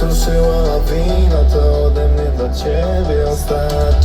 Wysuszyła wina, to ode mnie dla ciebie ostatnia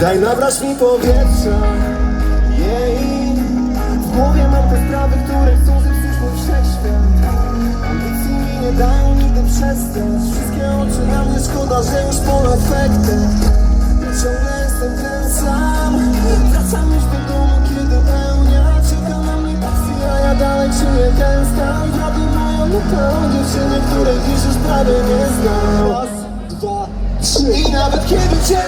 Daj nabrać mi powietrza Jej. W głowie mam te sprawy, które chcą zepsuć mój wszechświat Ambicji mi nie dają nigdy przestać Wszystkie oczy na mnie szkoda, że już ponad fektę Ciągle jestem ten sam. Wracam już do domu, kiedy pełnia. Czeka na mnie pasji, a ja dalej czuję ten stan. Prawie mają napełnić się niektóre dziś już prawie nie znam. Raz, dwa, trzy. I nawet kiedy cię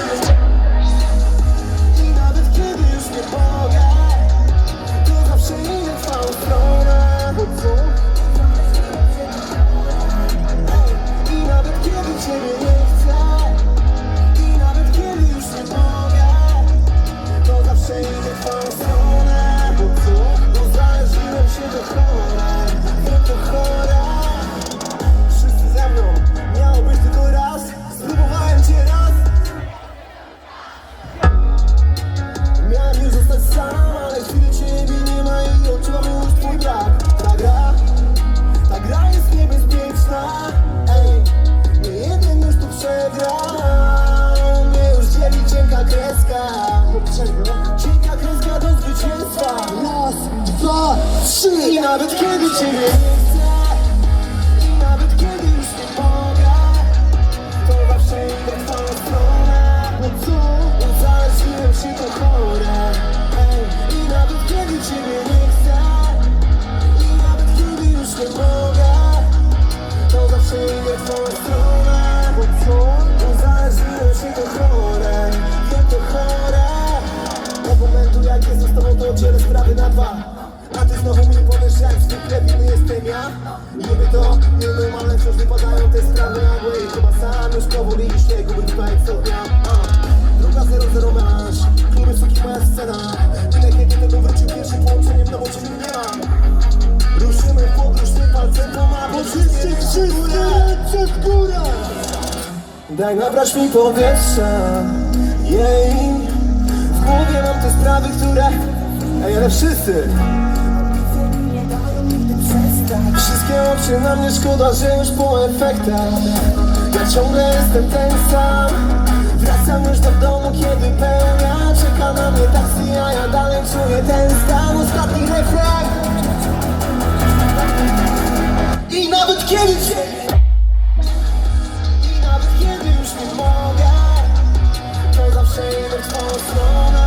Daj nabrać mi powietrza. Jej. W głowie mam te sprawy, które Ej, ale wszyscy. Wszystkie oczy na mnie szkoda, że już po efektach. Ja ciągle jestem ten sam. Wracam już do domu, kiedy pełnia Czeka na mnie taksy, a ja dalej czuję ten stan. Ostatni refren I nawet kiedy slow.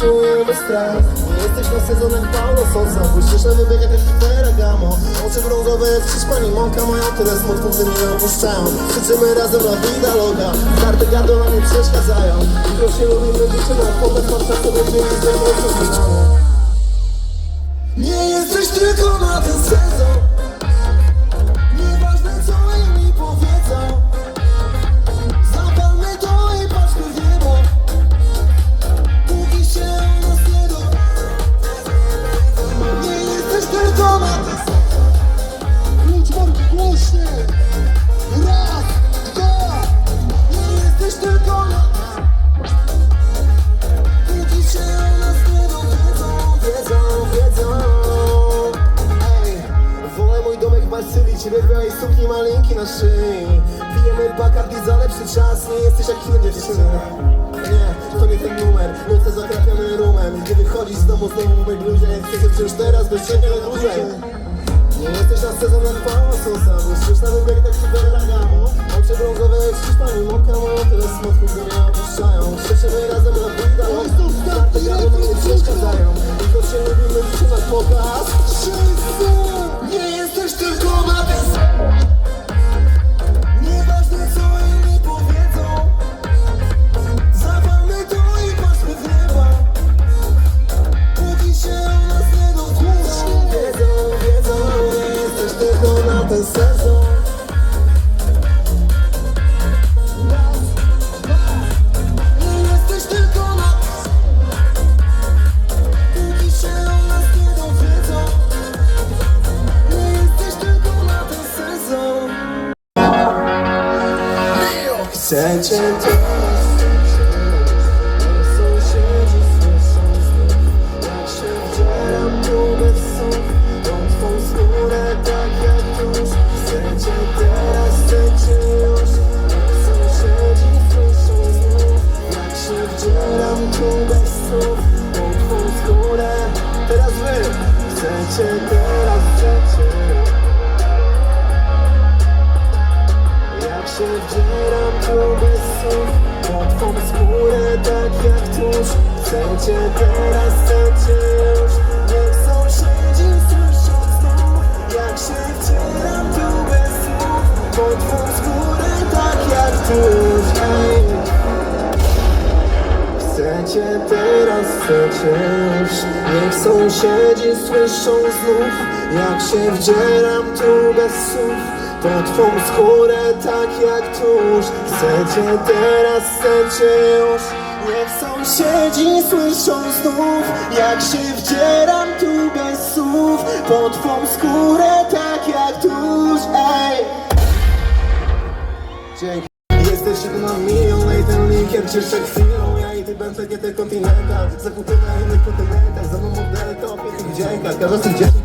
Czujemy strach. Nie jesteś na sezonach Paulo Sosa. Błyszczysz na wybiegach jak Ferragamo. Oczy brązowe jak Hiszpanii. Mąka mają tyle smutku, gdy mnie opuszczają. Krzyczymy razem na vida loga Starte gardła nam nie przeszkadzają. Jutro się lubimy dziewczyną Potem patrzę sobie, że nie zdejmą Nie jesteś tylko na ten sen Cię teraz, już jak się wdzieram tu bez słów Pod twą skórę tak jak tuż Chcę cię teraz, chcę cię już. Niech sąsiedzi słyszą znów Jak się wdzieram tu bez słów Pod twą skórę tak jak tuż Chcę cię teraz, chcę cię już Niech sąsiedzi słyszą znów Jak się wdzieram tu bez słów. Pod twą skórę tak jak tuż. Chcę cię teraz, chcę cię już. Niech sąsiedzi słyszą znów Jak się wdzieram tu bez słów. Pod twą skórę tak jak tuż. Ej! Dzięki. Jesteś jak na milion, ten linkier czyszczę Cada outro dia.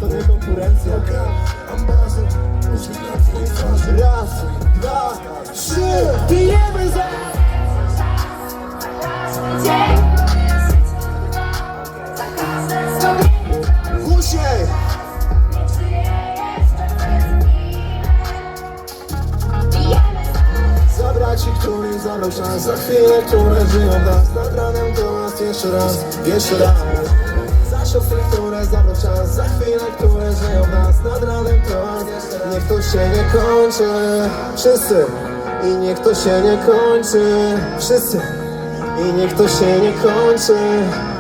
Wszyscy. I niech to się nie kończy. Wszyscy. I niech to się nie kończy.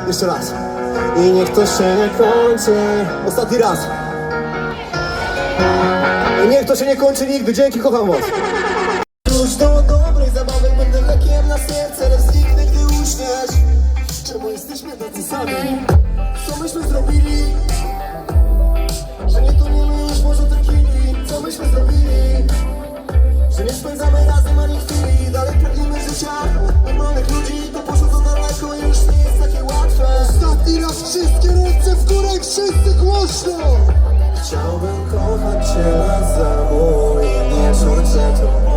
Jeszcze raz. I niech to się nie kończy. Ostatni raz. I niech to się nie kończy nigdy. Dzięki, kocham was. Klucz do dobrej zabawy Będę lekiem na serce. Lecz zniknę, gdy uśniesz Czemu jesteśmy tacy sami? Wszyscy głośno! Chciałbym kochać cię na zabój Nie czuć, że to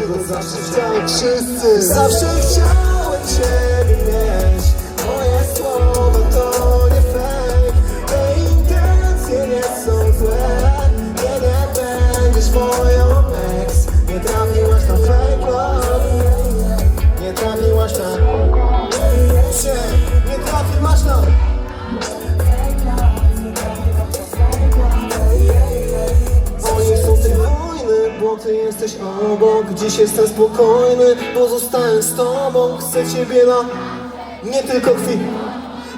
czego zawsze chciałem Wszyscy Zawsze chciałem Ciebie mieć bo ty jesteś obok Dziś jestem spokojny, bo zostałem z tobą. Chcę ciebie na nie tylko krwi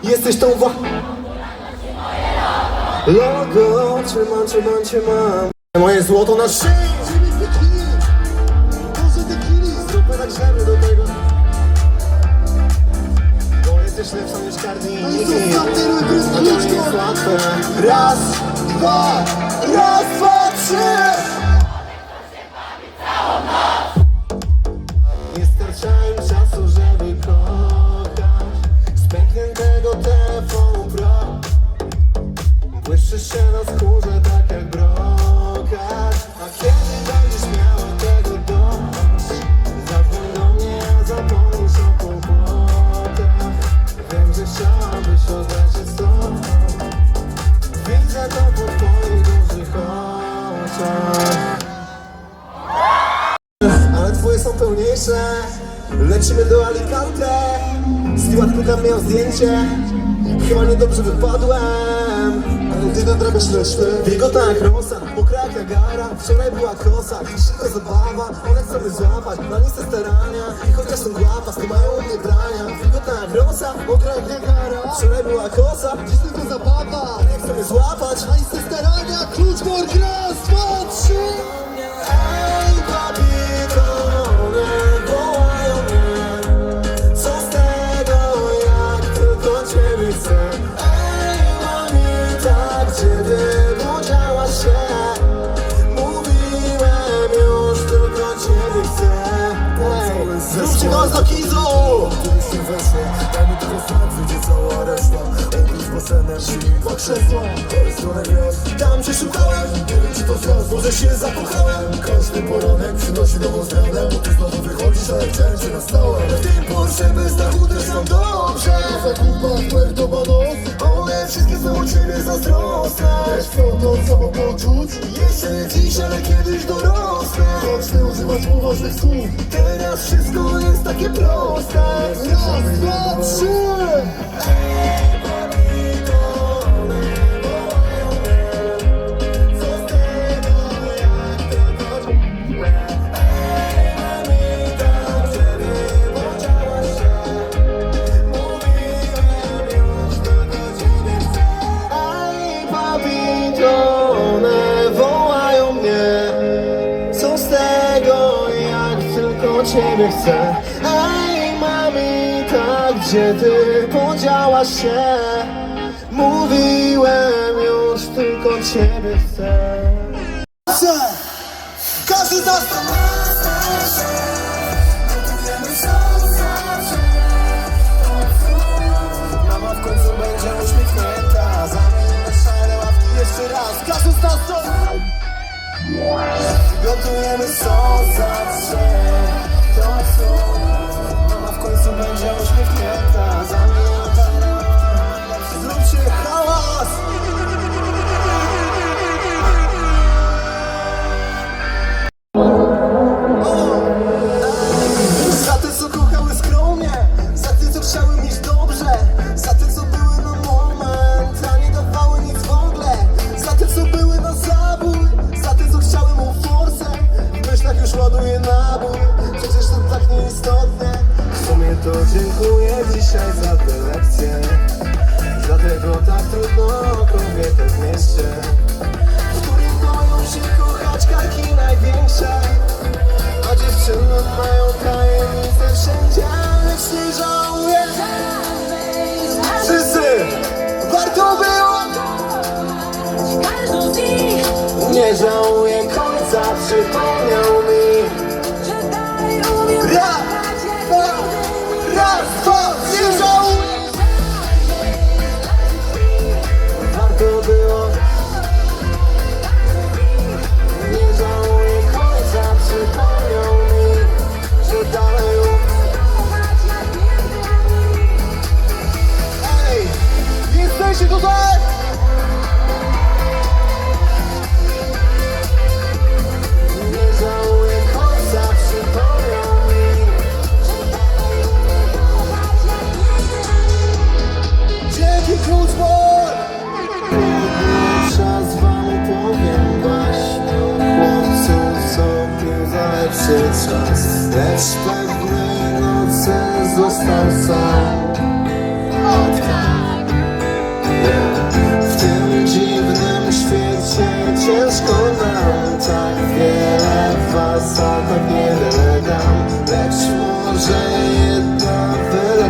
Jesteś tą wa... Logo, trzymam, trzymam cię mam Moje złoto na szyi. Może tequili, zróbmy tak grzemy do tego. Bo jesteś lepsza niż Cardi A to nie jest łatwe Raz, dwa, raz, dwa, trzy resztę Wilgotna jak rosa, mokra jak gara. Wczoraj była kosa, szybko zabawa. One chcą mnie złapać, na listę starania. I chociaż są głapa, mają u mnie brania Wilgotna jak rosa, mokra jak gara. Wczoraj była kosa, dziś tylko zabawa. Nie chcą mnie złapać, na listę starania. Klucz morgi raz, dwa, trzy Basenem, silnik dwa krzesła stronę gwiazd Tam cię szukałem, Nie wiem czy to zjazd może się zakochałem. Każdy poranek przynosi nową zmianę. Bo ty znowu wychodzisz, ale chciałem cię na stałe W tym Porsche bez dachu też nam dobrze Zakupa Puerto Banos One wszystkie są u ciebie zazdrosne. Wiesz co to sobą poczuć? Jeszcze nie dziś, ale kiedyś dorosnę. Zacznę używać poważnych słów. Teraz wszystko jest takie proste. Raz, dwa, trzy ciebie chcę. Ej, mami, tak, gdzie ty podziałaś się? Mówiłem już, tylko ciebie chcę. Każdy z nas Mama w końcu będzie uśmiechnięta. Zamienimy szare ławki jeszcze raz. Każdy z nas to Gotujemy sos za trzech To co? Mama w końcu będzie uśmiechnięta ławki Zróbcie hałas!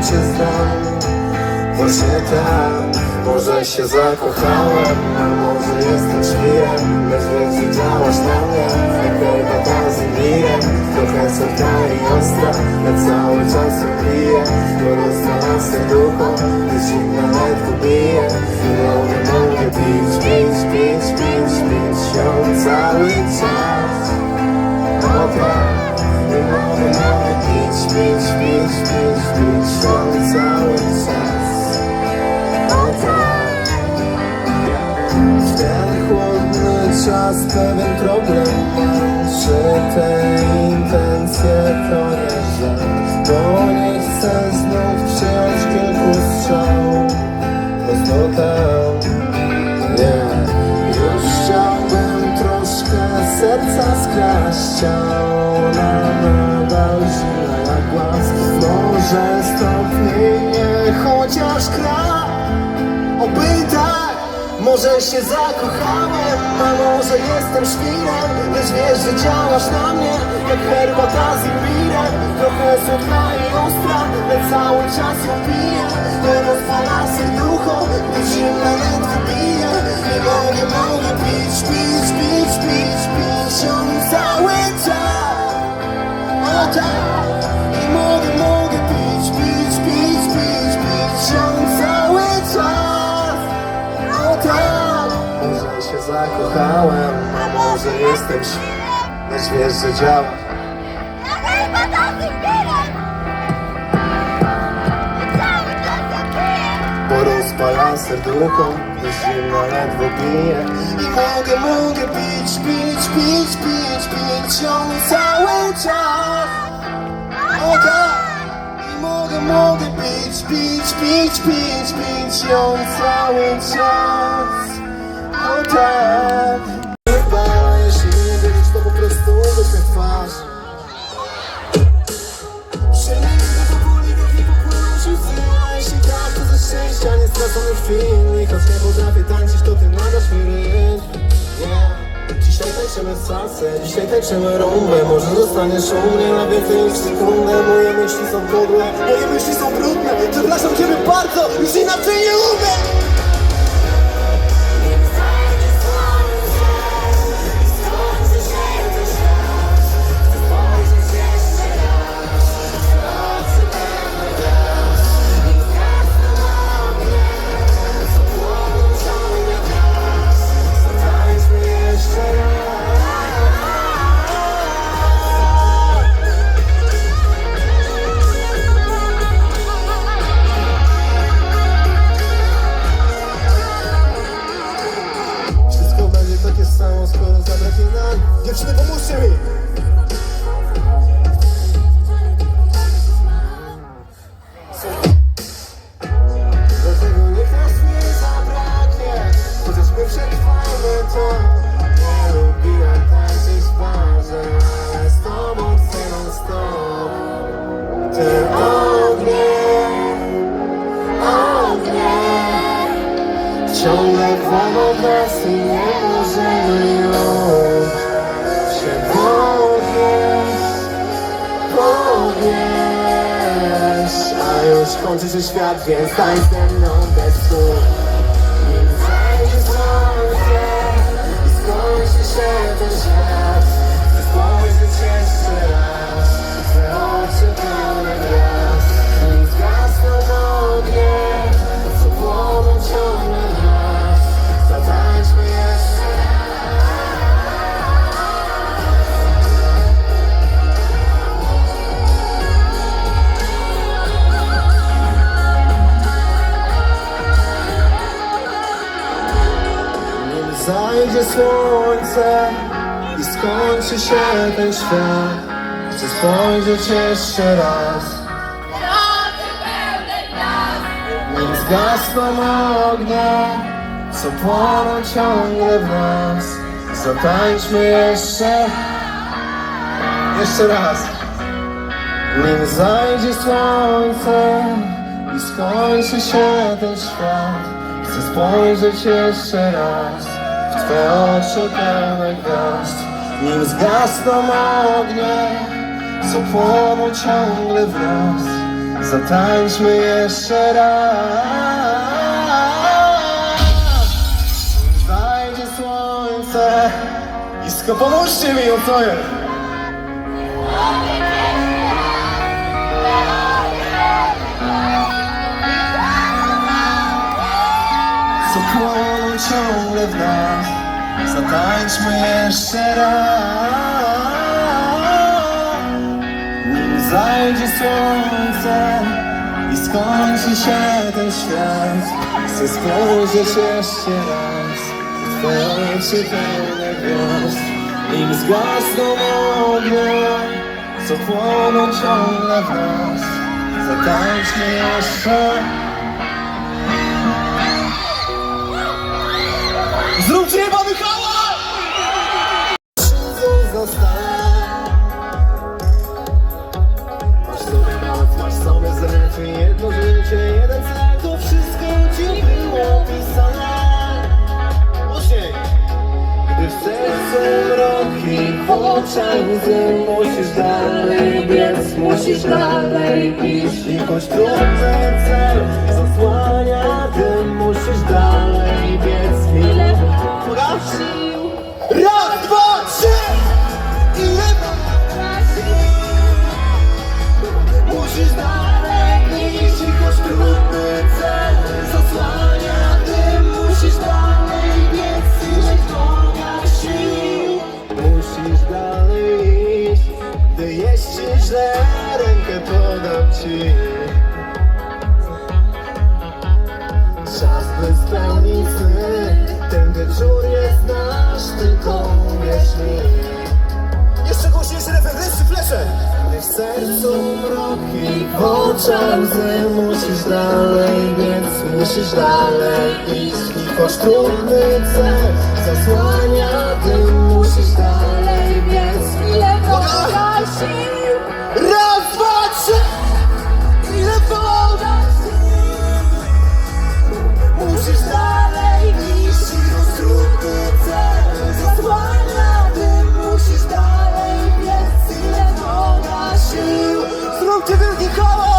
Wyleczy zdam Właśnie tak, może się zakochałem A może jestem świrem Lecz działasz na mnie Jak herbata z imbirem Trochę słodka i ostra Ja cały czas ją piję Bo rozwala serducho Gdy zimna ledwo bije. I mogę, mogę pić, pić, pić, pić, pić ją cały czas. Tak I mogę, mogę pić, pić, pić, pić, ją cały czas O tak ten chłodny czas pewien problem mam Czy te intencje to nie żart Bo nie chcę znów przyjąć kilku strzał. Prosto tam, nie Już chciałbym troszkę serca skraść może się zakochałem A może jestem świrem Lecz wiesz, że działasz na mnie Jak herbata z imbirem Trochę słodka i ostra Lecz cały czas ją piję. To rozpala serducho Gdy zimna ledwo bije. Nie mogę, mogę pić, pić, pić, pić, pić ją cały czas. O tak. I mogę, mogę zakochałem, a może jestem świrem Lecz wiesz, że działa Bo rozpala serducho, gdy zimno ledwo bije. I mogę, mogę pić, pić, pić, pić, pić ją cały czas. Tak! I mogę, mogę pić, pić, pić, pić, pić ją cały czas O tak! Jeśli nie to po prostu twarz. Się jeśli tak, to ze szczęścia nie potrafię to mi. Dzisiaj tańczymy salsę, dzisiaj tańczymy Może zostaniesz u mnie na więcej niż sekundę. Moje myśli są podłe, moje myśli są brudne. Przepraszam ciebie bardzo, już inaczej nie umiem się świat, więc słońce i skończy się ten świat. Chcę spojrzeć jeszcze raz. Nim zgasną ognia, co płoną ciągle w nas. Zatańczmy jeszcze, jeszcze raz. Nim zajdzie słońce i skończy się ten świat. Chcę spojrzeć jeszcze raz. Twe oczy pełne gwiazd Nim zgasną ognie Zapłoną ciągle w nas Zatańczmy jeszcze raz. Zajdzie słońce I sko pomóżcie mi, o co jest? Zapłoną ciągle w nas. Zatańczmy jeszcze raz. Nim zajdzie słońce I skończy się ten świat Chcę spojrzeć jeszcze raz W twoje oczy pełne gwiazd. Nim zgasną ognie Co płoną ciągle w nas. Zatańczmy jeszcze raz że rękę podam ci. Czas by spełnić Ten wieczór jest nasz, tylko uwierz mi. Jeszcze głośniejszy refren, wreszcie flesze. Gdy w sercu mrok i w oczach łzy Musisz dalej, więc musisz dalej iść. I choć trudny cel zasłania dym Musisz dalej, więc chwilę poczekaj się to the call.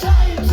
time.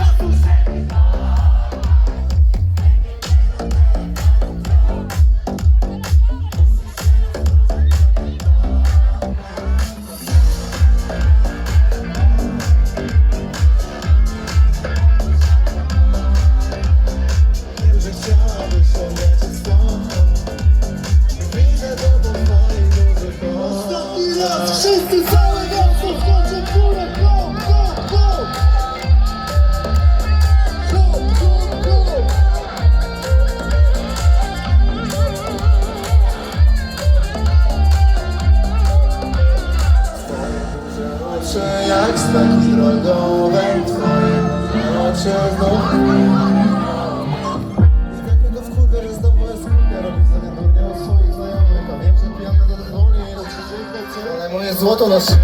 Buenas noches.